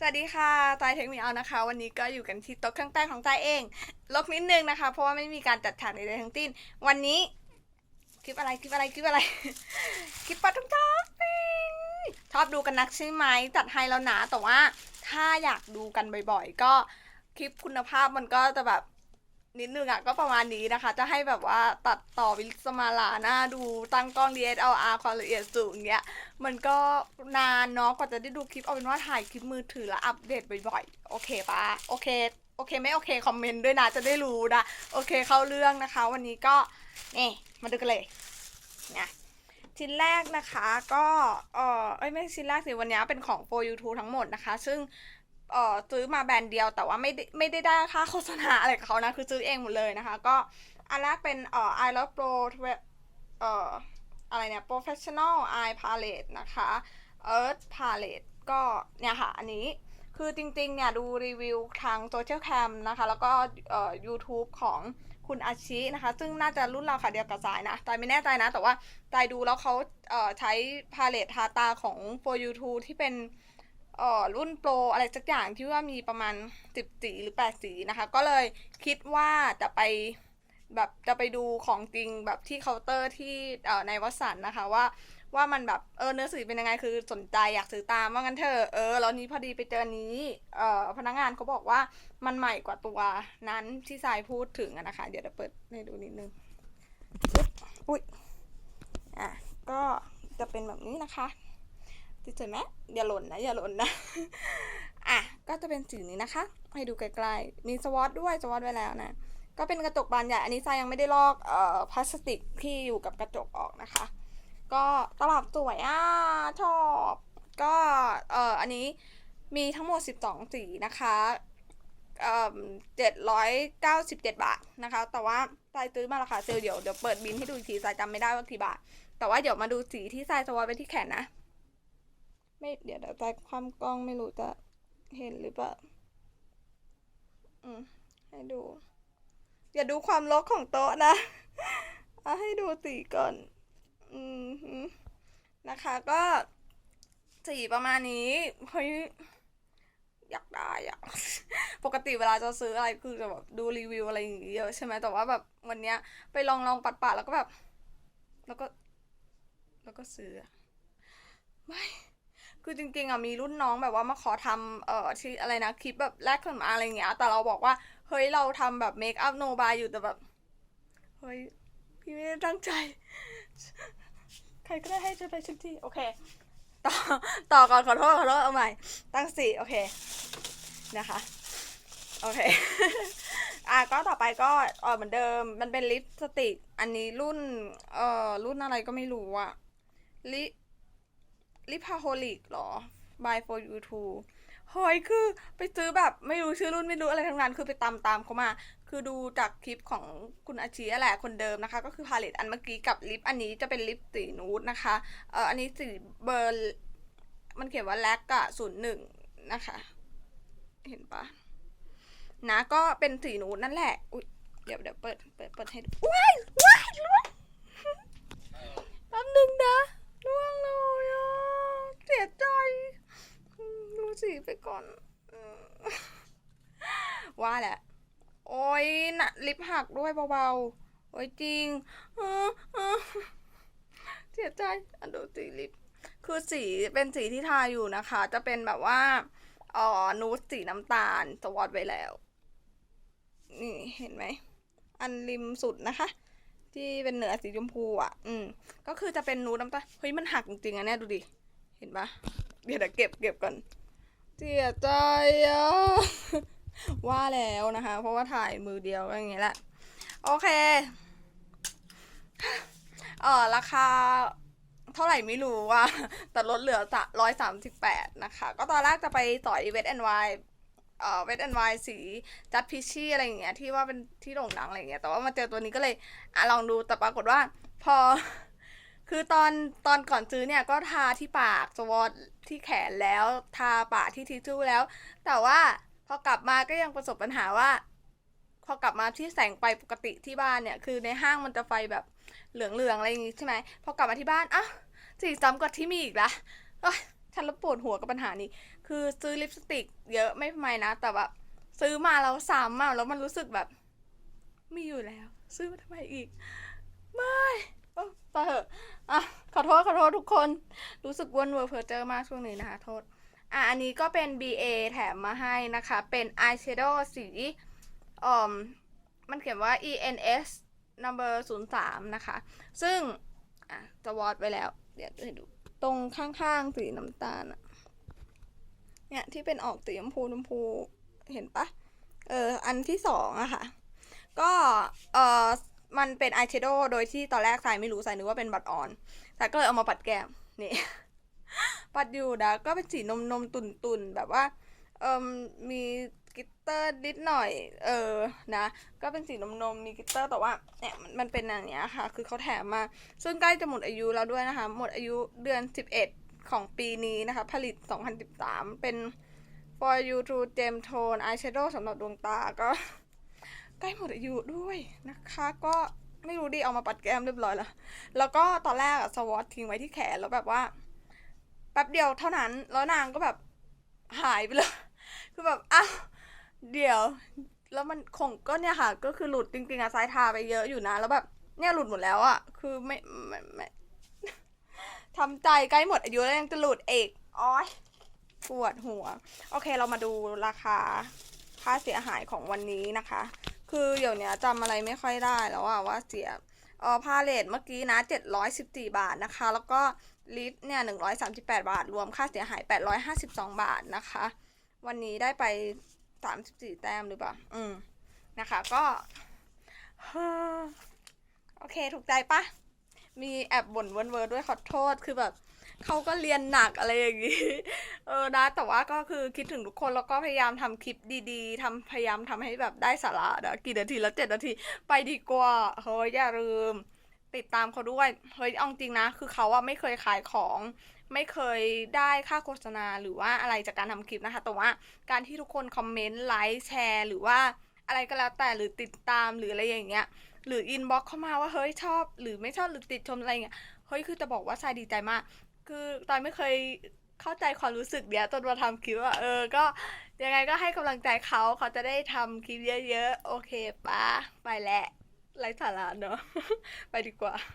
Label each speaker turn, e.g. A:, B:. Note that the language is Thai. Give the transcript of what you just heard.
A: สวัสดีค่ะตายเทคนิคเอานะคะ วันนี้ก็อยู่กันที่โต๊ะเครื่องแป้งของตายเอง ลบนิดนึงนะคะ เพราะว่าไม่มีการจัดฉากใดๆทั้งสิ้น วันนี้คลิปอะไรคลิปอะไรคลิปอะไร คลิปปะทุกท้องชอบดูกันนักใช่ไหมจัดให้แล้วนะแต่ว่าถ้าอยากดูกันบ่อยๆ ก็คลิปคุณภาพมันก็จะแบบ นิดนึงอะก็ประมาณนี้นะคะ จะให้แบบว่าตัดต่อวิสมาลาหน้าดูตั้งกล้อง DSLR ความละเอียดสูงเงี้ย มันก็นานเนาะกว่าจะได้ดูคลิปเอาเป็นว่าถ่ายคลิปมือถือแล้วอัปเดตบ่อยๆ โอเคปะโอเค โอเคไม่โอเค คอมเมนต์ด้วยนะ จะได้รู้นะ โอเคเข้าเรื่องนะคะ วันนี้ก็นี่มาดูกันเลยนะชิ้นแรกนะคะก็เอ้ยไม่ใช่ชิ้นแรกสิวันนี้เป็นของ for YouTube ทั้งหมดนะคะ ซึ่ง เออซื้อมาแบรนด์เดียวแต่ว่าไม่ได้ไม่ได้ได้ค่าโฆษณาอะไรกับเขานะ คือซื้อเองหมดเลยนะคะ ก็อันแรกเป็นเอ่อ I Love Pro เอ่ออะไรเนี่ย professional eye palette นะคะ earth palette ก็เนี่ยค่ะ อันนี้คือจริงๆ เนี่ย ดูรีวิวทาง social cam นะคะ แล้วก็เอ่อ YouTube ของคุณอาชินะคะ ซึ่งน่าจะรุ่นเราค่ะเดียวกับสายนะแตายไม่แน่ใจนะ แต่ว่าตายดูแล้วเขาเอ่อใช้พาเลตทาตาของ for you t u ที่เป็น เอ่อรุ่นโปรอะไรสักอย่างที่ว่ามีประมาณ 10 สีหรือ 8 สีนะคะ ก็เลยคิดว่าจะไปแบบจะไปดูของจริงแบบที่เคาน์เตอร์ที่เอ่อในวัสันนะคะว่าว่ามันแบบเออเนื้อสีเป็นยังไงคือสนใจอยากซื้อตามว่างั้นเถอะเออแล้วนี้พอดีไปเจอนี้เอ่อพนักงานเขาบอกว่ามันใหม่กว่าตัวนั้นที่ทรายพูดถึงนะคะ เดี๋ยวเดี๋ยวเปิดให้ดูนิดนึง อุ๊ยอุ้ยอะก็จะเป็นแบบนี้นะคะ ติดใจไหมอย่าหล่นนะ อย่าหล่นนะ อะ ก็จะเป็นสีนี้นะคะ ให้ดูไกลๆ มีสวอตด้วย สวอตไว้แล้วนะ ก็เป็นกระจกบานใหญ่ อันนี้ทรายยังไม่ได้ลอกเอ่อพลาสติกที่อยู่กับกระจกออกนะคะ ก็ตลับสวยอะชอบ ก็เอ่ออันนี้มีทั้งหมด 12 สีนะคะเอ่อเจ็ดร้อยเก้าสิบเจ็ดบาทนะคะ แต่ว่าทรายซื้อมาราคาเซลเดี๋ยวเดี๋ยวเปิดบินให้ดูอีกทีทรายจำไม่ได้ว่ากี่บาท แต่ว่าเดี๋ยวมาดูสีที่ทรายสวอตไว้ที่แขนนะ ไม่เดี๋ยวเดี๋ยวทรายความกล้องไม่รู้จะเห็นหรือเปล่า อืม ให้ดู อย่าดูความลกของโต๊ะนะเอาให้ดูสีก่อน อืมนะคะก็สีประมาณนี้เฮ้ยอยากได้อะปกติเวลาจะซื้ออะไรคือจะแบบดูรีวิวอะไรอย่างเงี้ยเยอะใช่ไหมแต่ว่าแบบวันเนี้ยไปลองลองปัดปัดแล้วก็แบบ แล้วก็ แล้วก็ซื้ออะไม่ คือจริงๆอะมีรุ่นน้องแบบว่ามาขอทำเอ่อที่อะไรนะคลิปแบบแรกขนมาอะไรเงี้ยแต่เราบอกว่าเฮ้ยเราทำแบบเมคอัพโนบายอยู่แต่แบบเฮ้ยพี่ไม่ได้ตั้งใจ ใครก็ได้ให้ช่วยไปชุดที่โอเคต่อต่อก่อนขอโทษขอโทษเอาใหม่ ตั้งสี่โอเคนะคะโอเค อะก็ต่อไปก็เออเหมือนเดิม มันเป็นลิปสติก อันนี้รุ่น เอ่อ รุ่นอะไรก็ไม่รู้อะลิ ลิพาโฮลิกหรอ by for you too เฮ้ยคือไปซื้อแบบไม่รู้ชื่อรุ่นไม่รู้อะไรทั้งนั้นคือไปตามตามเขามา คือดูจากคลิปของคุณอาชีแหละคนเดิมนะคะ ก็คือพาเลตอันเมื่อกี้กับลิปอันนี้จะเป็นลิปสีนูดนะคะเอ่ออันนี้สีเบอร์มันเขียนว่าแลกอะศูนย์หนึ่งนะคะ เห็นปะนะก็เป็นสีนูดนั่นแหละอุ๊ยเดี๋ยวเดี๋ยวเปิดเปิดเปิดให้ดูว้ายว้ายล่วงแป๊บนึงนะล่วงเลยอะเสียใจอืมดู สีไปก่อน ว่าแหละ โอ้ยนะลิปหักด้วยเบาๆ โอ้ยจริงเสียใจอันดูสีลิป คือสีเป็นสีที่ทาอยู่นะคะ จะเป็นแบบว่าอ๋อนูดสีน้ำตาลสวอตไว้แล้ว นี่เห็นไหม อันริมสุดนะคะ ที่เป็นเหนือสีชมพูอะ อืม ก็คือจะเป็นนูดน้ำตาล เฮ้ยมันหักจริงๆอะเนี่ยดูดิ เห็นปะเดี๋ยวเก็บเก็บก่อน เสียใจอะ ว่าแล้วนะคะ เพราะว่าถ่ายมือเดียวก็อย่างเงี้ยแหละ โอเค เออราคาเท่าไหร่ไม่รู้ว่าแต่ลดเหลือร้อยสามสิบแปดนะคะ ก็ตอนแรกจะไปต่อยเวทแอนไวเอ่อเวทแอนไวสีจัดพิชชี่อะไรอย่างเงี้ยที่ว่าเป็นที่โด่งดังอะไรอย่างเงี้ยแต่ว่ามาเจอตัวนี้ก็เลยอะลองดูแต่ปรากฏว่า พอ คือตอนตอนก่อนซื้อเนี่ยก็ทาที่ปากสวอตที่แขนแล้ว ทาปากที่ทิชชู่แล้ว แต่ว่าพอกลับมาก็ยังประสบปัญหาว่า พอกลับมาที่แสงไฟปกติที่บ้านเนี่ย คือในห้างมันจะไฟแบบเหลืองๆอะไรอย่างงี้ใช่ไหมพอกลับมาที่บ้านอ้าวสีซ้ำกับที่มีอีกละฉันละปวดหัวกับปัญหานี้ คือซื้อลิปสติก เยอะไม่ทำไมนะ แต่แบบซื้อมาแล้วซ้ำอะแล้วมันรู้สึกแบบ มีอยู่แล้ว ซื้อมาทำไมอีก ไม่ เออไปเถอะอะขอโทษขอโทษทุกคน รู้สึกวนเวอร์เพอร์เจอร์มากช่วงนี้นะคะ โทษ อะอันนี้ก็เป็น BA แถมมาให้นะคะ เป็น eyeshadow สีอ่อมมันเขียนว่า ENS number 03 นะคะ ซึ่งอะจะวอดไว้แล้ว เดี๋ยวให้ดู ตรงข้างๆสีน้ำตาลอะเนี่ยที่เป็นออกสีชมพูชมพูเห็นปะเออ อันที่สองอะค่ะ ก็ เออ มันเป็นอายแชโดว์โดยที่ตอนแรกสายไม่รู้สายนึกว่าเป็นบัตรออนแต่ก็เลยเอามาปัดแก้มนี่ ปัดอยู่นะก็เป็นสีนมนมตุ่นตุ่นแบบว่า เอมมีกิตเตอร์นิดหน่อย เออนะ ก็เป็นสีนมนมมีกิตเตอร์แต่ว่าเนี่ยมันมันเป็นอย่างเนี้ยค่ะ คือเขาแถมมา ซึ่งใกล้จะหมดอายุแล้วด้วยนะคะ หมดอายุเดือน 11 ของปีนี้นะคะ ผลิต 2013 เป็น For You to Gem Tone Eyeshadow สำหรับดวงตาก็ ใกล้หมดอายุด้วยนะคะก็ไม่รู้ดิเอามาปัดแก้มเรียบร้อยแล้ว แล้วก็ตอนแรกอะสวอตทิ้งไว้ที่แขนแล้วแบบว่าแป๊บเดียวเท่านั้นแล้วนางก็แบบหายไปเลยคือแบบอ้าวเดี๋ยว แล้วมันคงก็เนี่ยค่ะก็คือหลุดจริงๆอะสายทาไปเยอะอยู่นะ แล้วแบบเนี่ยหลุดหมดแล้วอะคือไม่ไม่ไม่ทำใจใกล้หมดอายุแล้วยังจะหลุดเอกอ้อยปวดหัว โอเคเรามาดูราคาค่าเสียหายของวันนี้นะคะ คือเดี๋ยวเนี้ยจำอะไรไม่ค่อยได้แล้วอะว่าเสียเออพาเลทเมื่อกี้นะ 714 บาทนะคะ แล้วก็ลิตเนี่ย 138 บาท รวมค่าเสียหาย 852 บาทนะคะ วันนี้ได้ไป 34 แต้มหรือเปล่า อืม นะคะ ก็ โอเค ถูกใจปะ มีแอบบ่นเวิร์นเวิร์ด้วยขอโทษคือแบบเขาก็เรียนหนักอะไรอย่างงี้ เออนะแต่ว่าก็คือคิดถึงทุกคนแล้วก็พยายามทำคลิปดีๆทำพยายามทำให้แบบได้สาระนะกี่นาทีแล้วเจ็ดนาทีไปดีกว่าเฮ้ยอย่าลืม ติดตามเขาด้วยเฮ้ยเอาจริงนะ คือเขาอะไม่เคยขายของ ไม่เคยได้ค่าโฆษณาหรือว่าอะไรจากการทำคลิปนะคะ แต่ว่าการที่ทุกคนคอมเมนต์ไลค์แชร์หรือว่าอะไรก็แล้วแต่หรือติดตามหรืออะไรอย่างเงี้ย หรืออินบ็อกเข้ามาว่าเฮ้ยชอบหรือไม่ชอบหรือติดชมอะไรเงี้ยเฮ้ยคือจะบอกว่าทรายดีใจมาก คือตอนไม่เคยเข้าใจความรู้สึกเนี้ยจนมาทำคลิปว่าเออก็ยังไงก็ให้กำลังใจเขาเขาจะได้ทำคลิปเยอะๆ โอเคปะไปแหละไร้สาระเนาะไปดีกว่า